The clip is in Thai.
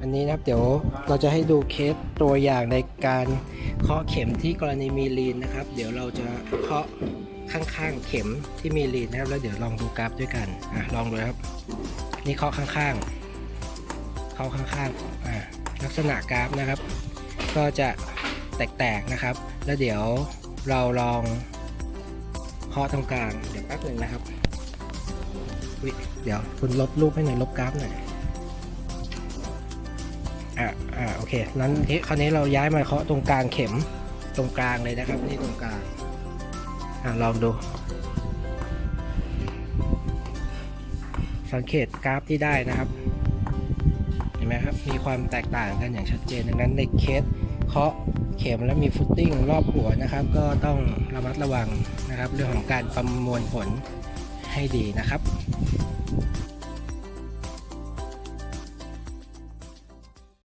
อันนี้นะครับเดี๋ยวเราจะให้ดูเคสตัวอย่างในการเคาะเข็มที่กรณีมีลีนนะครับ เดี๋ยวเราจะเคาะข้างๆเข็มที่มีลีนนะครับ แล้วเดี๋ยวลองดูกราฟด้วยกันอะลองดูครับ นี่เคาะข้างๆเคาะข้างๆอะลักษณะกราฟนะครับ ก็จะแตกๆนะครับ แล้วเดี๋ยวเราลองเคาะตรงกลางเดี๋ยวแป๊บหนึ่งนะครับอุ๊ยเดี๋ยวคุณลบรูปให้หน่อยลบกราฟหน่อย เคนั้นที่คราวนี้เราย้ายมาเคาะตรงกลางเข็มตรงกลางเลยนะครับนี่ตรงกลางอ่าลองดู สังเกตกราฟที่ได้นะครับเห็นไหมครับมีความแตกต่างกันอย่างชัดเจนดังนั้นในเคสเคาะเข็มและมีฟุตติ้งรอบหัวนะครับ ก็ต้องระมัดระวังนะครับ เรื่องของการประมวลผลให้ดีนะครับ